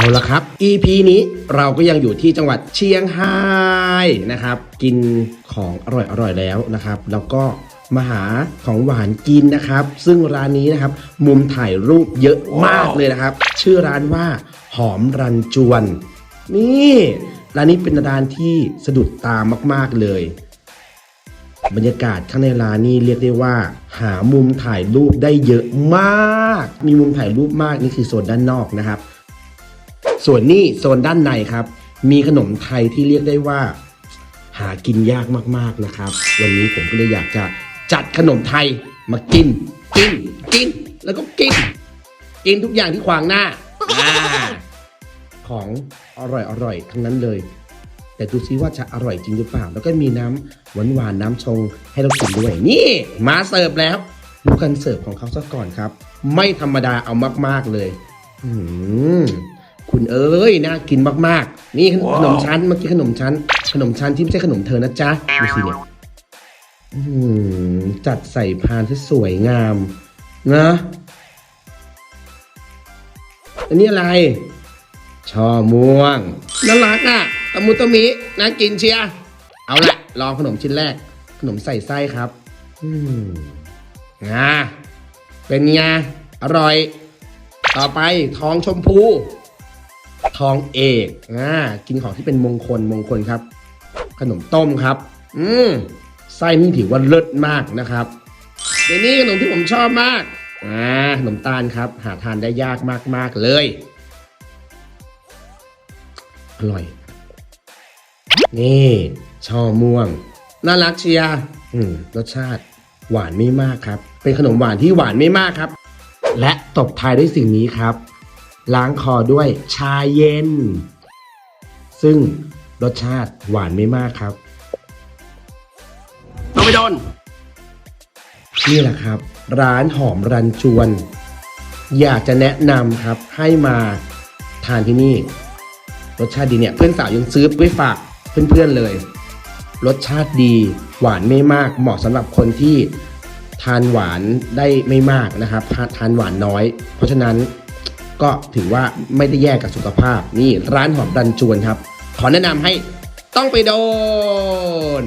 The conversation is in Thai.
เอาละครับ EP นี้เราก็ยังอยู่ที่จังหวัดเชียงรายนะครับ กินของอร่อยๆแล้วนะครับ แล้วก็มาหาของหวานกินนะครับ ซึ่งร้านนี้นะครับ มุมถ่ายรูปเยอะมากเลยนะครับ ชื่อร้านว่าหอมรันจวน นี่ร้านนี้เป็นร้านที่สะดุดตามาก ๆเลย บรรยากาศข้างในร้านนี่เรียกได้ว่า หามุมถ่ายรูปได้เยอะมาก มีมุมถ่ายรูปมากนี่คือโซนด้านนอกนะครับ ส่วนนี้โซนด้านในครับ มีขนมไทยที่เรียกได้ว่า หากินยากมากๆนะครับ วันนี้ผมก็เลยอยากจะจัดขนมไทยมากิน กิน กิน แล้วก็กิน กินทุกอย่างที่ขวางหน้าอ่าของอร่อยอร่อยๆทั้งนั้นเลย แต่ดูซิว่าจะอร่อยจริงหรือเปล่า แล้วก็มีน้ำหวานหวานๆน้ำชงให้เรากินด้วย นี่ มาเสิร์ฟแล้ว ดูการเสิร์ฟของเขาซะก่อนครับ ไม่ธรรมดาเอามาก ๆเลย อืมคุณ เอ้ยน่ากินมากๆ นี่ขนมชั้นเมื่อกี้ขนมชั้น ขนมชั้นที่ไม่ใช่ขนมเธอนะจ๊ะดูสิเนี่ยอืมจัดใส่พานที่สวยงาม นะอันนี้อะไร ช่อม่วงน่ารักอะตะมุตะมิน่ากินเชียร์เอาละลองขนมชิ้นแรก ขนมใส่ไส้ครับ อืมงาเป็นไงอร่อย ต่อไปทองชมพู ทองเอกอ่ากินของที่เป็นมงคลมงคลครับ ขนมต้มครับ อืมไส้นี่ถือว่าเลิศมากนะครับเดนี้ขนมที่ผมชอบมากอ่าขนมตาลครับ หาทานได้ยากมาก ๆ เลย อร่อย นี่ช่อม่วง น่ารักเชียร์อืมรสชาติหวานไม่มากครับ เป็นขนมหวานที่หวานไม่มากครับ และตบท้ายด้วยสิ่งนี้ครับ ล้างคอด้วยชาเย็น ซึ่งรสชาติหวานไม่มากครับต้องไปโดน นี่แหละครับ ร้านหอมรันจวน อยากจะแนะนำครับให้มาทานที่นี่ รสชาติดีเนี่ยเพื่อนสาวยังซื้อไปฝากเพื่อนๆเลย รสชาติดีหวานไม่มาก เหมาะสำหรับคนที่ทานหวานได้ไม่มากนะครับ ทานทานหวานน้อย เพราะฉะนั้น ก็ถือว่าไม่ได้แย่กับสุขภาพ นี่ร้านหอมดันจวนครับ ขอแนะนำให้ต้องไปโดน